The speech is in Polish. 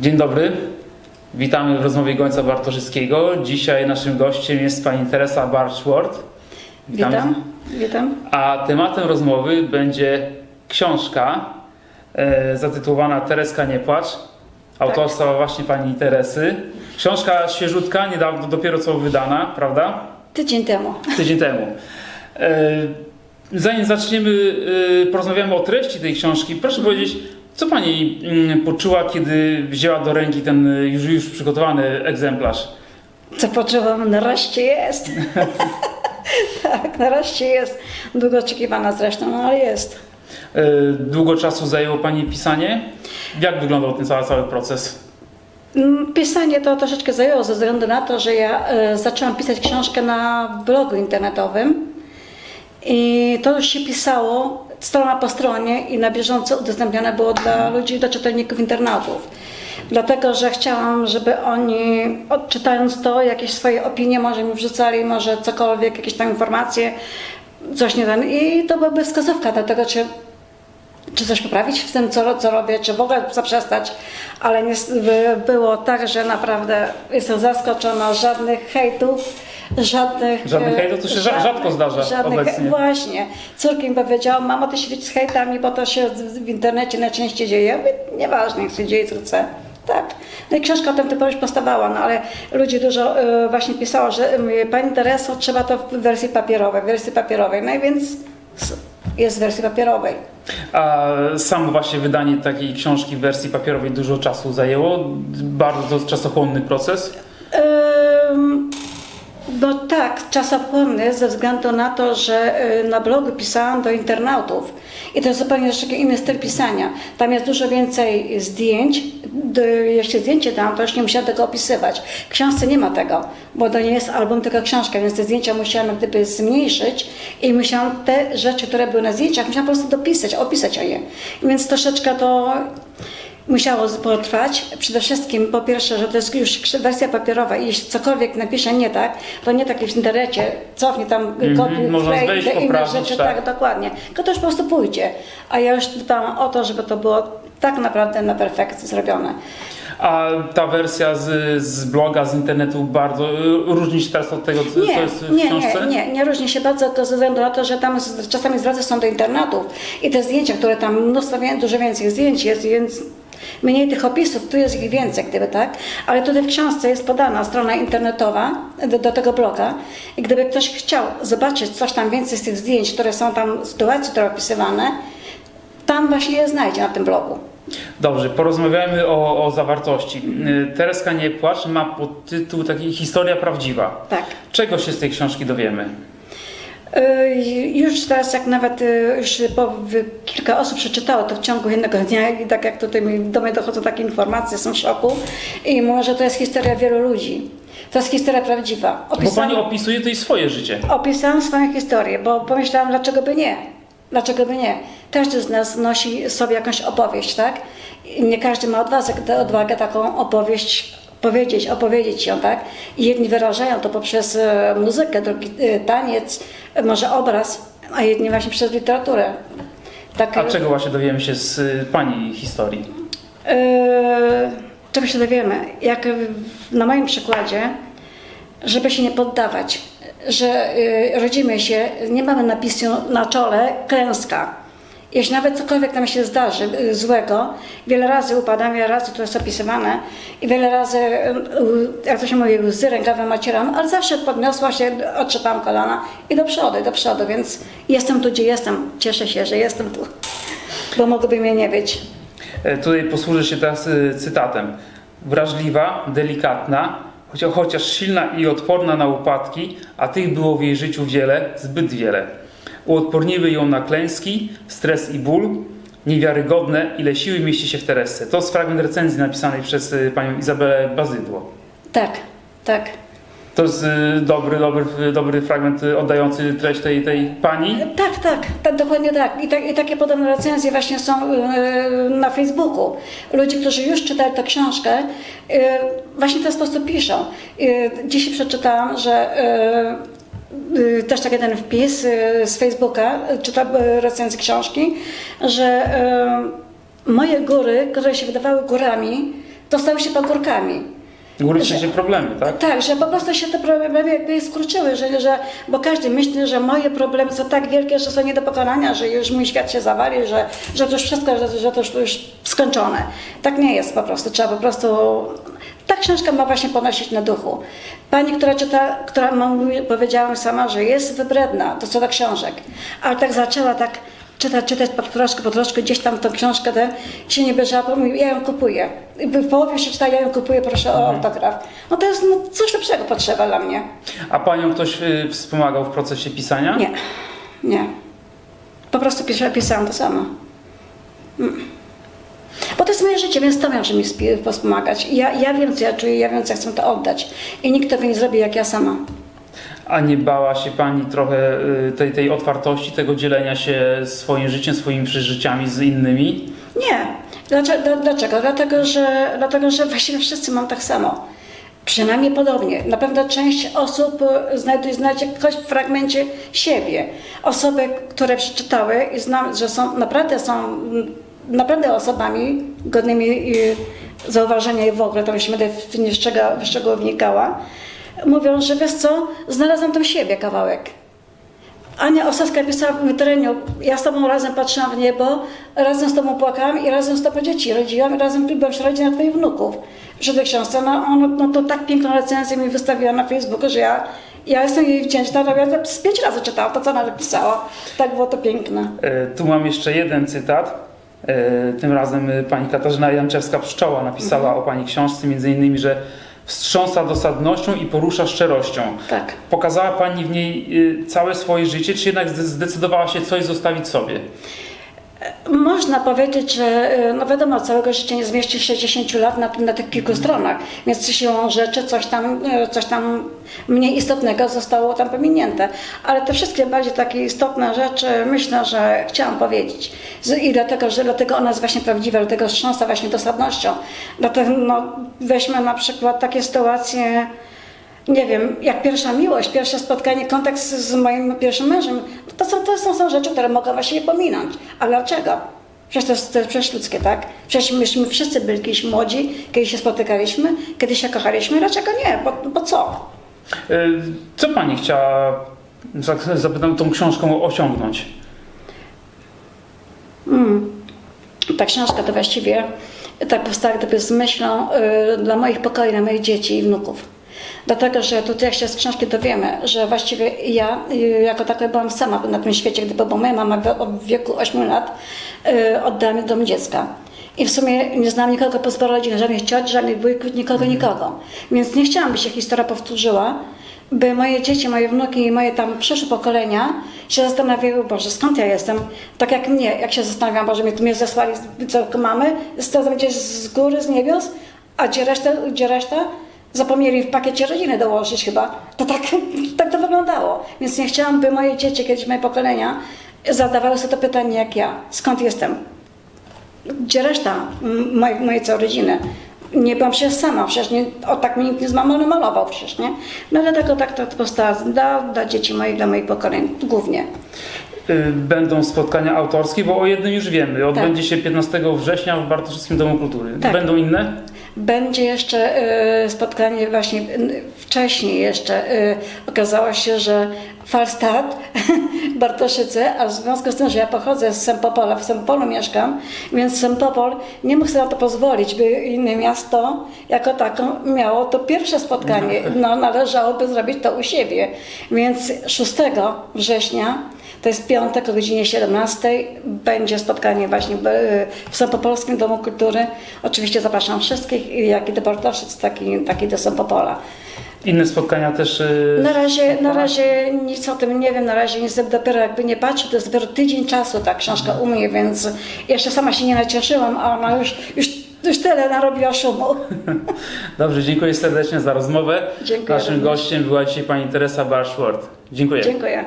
Dzień dobry. Witamy w rozmowie Gońca Bartoszyckiego. Dzisiaj naszym gościem jest pani Teresa Barchworth. Witam, witam. A tematem rozmowy będzie książka e, zatytułowana Tereska nie płacz. Autorstwa właśnie pani Teresy. Książka świeżutka, niedawno dopiero co wydana, prawda? Tydzień temu. Tydzień temu. E, Zanim zaczniemy, e, porozmawiamy o treści tej książki, proszę powiedzieć, co pani mm, poczuła, kiedy wzięła do ręki ten e, już, już przygotowany egzemplarz? Co poczułam, nareszcie jest. tak, nareszcie jest. Długo oczekiwana zresztą, no ale jest. E, Długo czasu zajęło pani pisanie? Jak wyglądał ten cały, cały proces? Mm, Pisanie to troszeczkę zajęło ze względu na to, że ja e, zaczęłam pisać książkę na blogu internetowym i to już się pisało strona po stronie i na bieżąco udostępnione było dla ludzi, dla czytelników internautów. Dlatego, że chciałam, żeby oni odczytając to, jakieś swoje opinie może mi wrzucali, może cokolwiek, jakieś tam informacje, coś nie ten. I to byłaby wskazówka do tego, czy czy coś poprawić w tym, co, co robię, czy w ogóle zaprzestać, ale nie, by- było tak, że naprawdę jestem zaskoczona, żadnych hejtów, żadnych... Żadnych e, hejtów? To się rza- rzadko zdarza obecnie. Właśnie. Córki mi powiedziała, mama, ty świeć z hejtami, bo to się w internecie najczęściej dzieje. Ja mówię, nieważne, jak się dzieje, co chce. Tak. No i książka o tym typowo już powstawała, no ale ludzie dużo e, właśnie pisało, że mówię, Pani Tereso, trzeba to w wersji papierowej, w wersji papierowej. No i więc jest w wersji papierowej. A samo właśnie wydanie takiej książki w wersji papierowej dużo czasu zajęło? Bardzo czasochłonny proces? No tak, czasochłonny ze względu na to, że y, na blogu pisałam do internautów i to jest zupełnie jeszcze inny styl pisania. Tam jest dużo więcej zdjęć. Jeśli zdjęcie dam, to już nie musiałam tego opisywać. W książce nie ma tego, bo to nie jest album, tylko książka, więc te zdjęcia musiałam jak gdyby zmniejszyć i musiałam te rzeczy, które były na zdjęciach, musiałam po prostu dopisać, opisać o je. Więc troszeczkę to musiało potrwać. Przede wszystkim po pierwsze, że to jest już wersja papierowa i jeśli cokolwiek napiszę nie tak, to nie tak jak w internecie, cofnie tam Mhm, kopiuj, można te inne poprawić, rzeczy, tak. tak. dokładnie. Tylko to już po prostu pójdzie. A ja już dbałam o to, żeby to było tak naprawdę na perfekcji zrobione. A ta wersja z, z bloga, z internetu bardzo y, różni się teraz od tego, co, Nie, jest w nie, książce? nie, nie, nie różni się bardzo tylko ze względu na to, że tam czasami zwroty są do internatów i te zdjęcia, które tam mnóstwo, dużo więcej zdjęć jest, więc mniej tych opisów, tu jest ich więcej, gdyby tak, ale tutaj w książce jest podana strona internetowa do, do tego bloga i gdyby ktoś chciał zobaczyć coś tam więcej z tych zdjęć, które są tam, sytuacji, które opisywane, tam właśnie je znajdzie na tym blogu. Dobrze, porozmawiajmy o, o zawartości. Tereska nie płacz ma podtytuł taki Historia prawdziwa. Tak. Czego się z tej książki dowiemy? Y, Już teraz jak nawet y, już w- kilka osób przeczytało to w ciągu jednego dnia i tak jak tutaj do mnie dochodzą takie informacje, jestem w szoku i mówię, że to jest historia wielu ludzi. To jest historia prawdziwa. Bo pani opisuje i swoje życie. opisałam swoją historię, bo pomyślałam, dlaczego by nie? Dlaczego by nie? Każdy z nas nosi sobie jakąś opowieść, tak? I nie każdy ma odwagę, odwagę taką opowieść powiedzieć, opowiedzieć ją, tak? I jedni wyrażają to poprzez e, muzykę, drugi e, taniec, e, może obraz, a jedni właśnie przez literaturę. Tak, A czego właśnie dowiemy się z pani historii? e, czego się dowiemy? Jak na moim przykładzie, żeby się nie poddawać, że y, rodzimy się, nie mamy napisu na czole klęska. Jeśli nawet cokolwiek nam się zdarzy y, złego, wiele razy upadam, wiele razy to jest opisywane i wiele razy, y, jak to się mówi, łzy rękawy macieram, ale zawsze podniosła się, otrzepałam kolana i do przodu, do przodu, więc jestem tu, gdzie jestem. Cieszę się, że jestem tu, bo mogłoby mnie nie być. E, Tutaj posłużę się teraz y, cytatem. Wrażliwa, delikatna, chociaż silna i odporna na upadki, a tych było w jej życiu wiele, zbyt wiele. Uodporniły ją na klęski, stres i ból. Niewiarygodne, ile siły mieści się w Teresce. To jest fragment recenzji napisanej przez y, panią Izabelę Bazydło. Tak, tak. To jest y, dobry, dobry, dobry fragment y, oddający treść tej, tej pani. Tak, tak, tak, dokładnie tak. I, tak. I takie podobne recenzje właśnie są na Facebooku. Ludzie, którzy już czytali tę książkę, właśnie w ten sposób piszą. Dzisiaj przeczytałam, że też tak jeden wpis e, z Facebooka, e, czytam recenzję książki, że moje góry, które się wydawały górami, to stały się pagórkami. Uryczy się problemy, tak? Tak, że po prostu się te problemy jakby skurczyły, że, że, bo każdy myśli, że moje problemy są tak wielkie, że są nie do pokonania, że już mój świat się zawalił, że, że to już wszystko, że, że to już skończone. Tak nie jest po prostu, trzeba po prostu... Ta książka ma właśnie ponosić na duchu. Pani, która czyta, która mówi, powiedziała sama, że jest wybredna, to co do książek, ale tak zaczęła tak czytać, czytać po troszkę, po troszkę, gdzieś tam tą książkę tę się nie bierzała, bo mówi, ja ją kupuję. W połowie się czyta, ja ją kupuję, proszę o autograf. No to jest no, coś lepszego potrzeba dla mnie. A panią ktoś y, wspomagał w procesie pisania? Nie, nie. Po prostu pisa- pisałam to samo. Mm. Jest moje życie, więc to może mi wspomagać. Ja, ja wiem, co ja czuję, ja wiem, co ja chcę to oddać. I nikt tego nie zrobi, jak ja sama. A nie bała się pani trochę y, tej, tej otwartości, tego dzielenia się swoim życiem, swoimi przeżyciami z innymi? Nie. Dlaczego? Dlaczego? Dlatego, że, dlatego, że właściwie wszyscy mam tak samo. Przynajmniej podobnie. Na pewno część osób znajduje, znajdzie choć w fragmencie siebie. Osoby, które przeczytały i znam, że są naprawdę są naprawdę osobami godnymi y, zauważenia i w ogóle, to już nie będę w niczego wyższego wnikała, mówią, że wiesz co, znalazłam tam siebie kawałek. Ania Osowska pisała w terenie, ja z Tobą razem patrzyłam w niebo, razem z Tobą płakałam i razem z Tobą dzieci rodziłam i razem byłam przy rodzinie Twoich wnuków. Przy tej książce, no, ono, no to tak piękną recenzję mi wystawiła na Facebooku, że ja, ja jestem jej wdzięczna, no, ja to z pięć razy czytałam to, co ona napisała. Tak było to piękne. Y, Tu mam jeszcze jeden cytat. Y, Tym razem y, pani Katarzyna Janczewska-Pszczoła napisała o pani książce między innymi, że wstrząsa dosadnością i porusza szczerością. Tak. Pokazała pani w niej y, całe swoje życie, czy jednak zde- zdecydowała się coś zostawić sobie? Można powiedzieć, że y, no wiadomo, całego życia nie zmieści 60 lat na, na tych kilku stronach, więc siłą rzeczy coś tam, y, coś tam mniej istotnego zostało tam pominięte. Ale te wszystkie bardziej takie istotne rzeczy myślę, że chciałam powiedzieć. I dlatego, że dlatego ona jest właśnie prawdziwa, dlatego wstrząsa właśnie dosadnością. Dlatego no, weźmy na przykład takie sytuacje, nie wiem, jak pierwsza miłość, pierwsze spotkanie, kontakt z, z moim pierwszym mężem, to są, to są, są rzeczy, które mogą właśnie pominąć. Ale dlaczego? Przecież to jest, to jest przecież ludzkie, tak? Przecież myśmy wszyscy byli kiedyś młodzi, kiedyś się spotykaliśmy, kiedyś się kochaliśmy, dlaczego nie? Bo, bo co? Y, Co pani chciała, za- zapytam, tą książką osiągnąć? Ta książka to właściwie tak powstała gdyby z myślą y, dla moich pokoi, dla moich dzieci i wnuków. Dlatego, że tutaj się z książki dowiemy, że właściwie ja y, jako taka byłam sama na tym świecie, gdyby bo moja mama w, wieku 8 lat y, oddała mnie do domu dziecka. I w sumie nie znam nikogo poza rodziny, żadnych cioci, żadnych wujków, nikogo, nikogo. Więc nie chciałam, by się historia powtórzyła, by moje dzieci, moje wnuki i moje tam przyszłe pokolenia się zastanawiały, Boże, skąd ja jestem? Tak jak mnie, jak się zastanawiam, Boże, mnie tu mnie zesłali, co mamy, to będzie z góry, z niebios, a gdzie reszta, gdzie reszta? Zapomnieli w pakiecie rodziny dołożyć chyba. To tak, tak to wyglądało. Więc nie chciałam, by moje dzieci, kiedyś moje pokolenia, zadawały sobie to pytanie jak ja. Skąd jestem? Gdzie reszta mojej, mojej całej rodziny? Nie byłam przecież sama, przecież nie, o tak mi nikt nie zmamony malował przecież, nie? No dlatego tak to powstała dla, dla dzieci moich, dla moich pokoleń głównie. Y, Będą spotkania autorskie, bo o jednym już wiemy. Odbędzie się 15 września w Bartoszewskim Domu Kultury. Tak. Będą inne? Będzie jeszcze y, spotkanie właśnie wcześniej jeszcze y, okazało się, że Falstad, Bartoszyce, a w związku z tym, że ja pochodzę z Sempopola, w Sempolu mieszkam, więc Sempopol nie mógł sobie na to pozwolić, by inne miasto jako taką miało to pierwsze spotkanie. No, należałoby zrobić to u siebie. Więc 6 września to jest piątek o godzinie 17. Będzie spotkanie właśnie w, Sępopolskim Domu Kultury. Oczywiście zapraszam wszystkich, jak i do Bartoszyc, tak i, tak i do Sępopola. Inne spotkania też. y, Na razie, na razie nic o tym nie wiem, na razie nic dopiero jakby nie patrzę, to jest dopiero tydzień czasu ta książka u mnie, więc jeszcze sama się nie nacieszyłam, a ona już, już, już tyle narobiła szumu. Dobrze, dziękuję serdecznie za rozmowę. Dziękuję Naszym również. gościem była dzisiaj pani Teresa Barszword. Dziękuję. Dziękuję.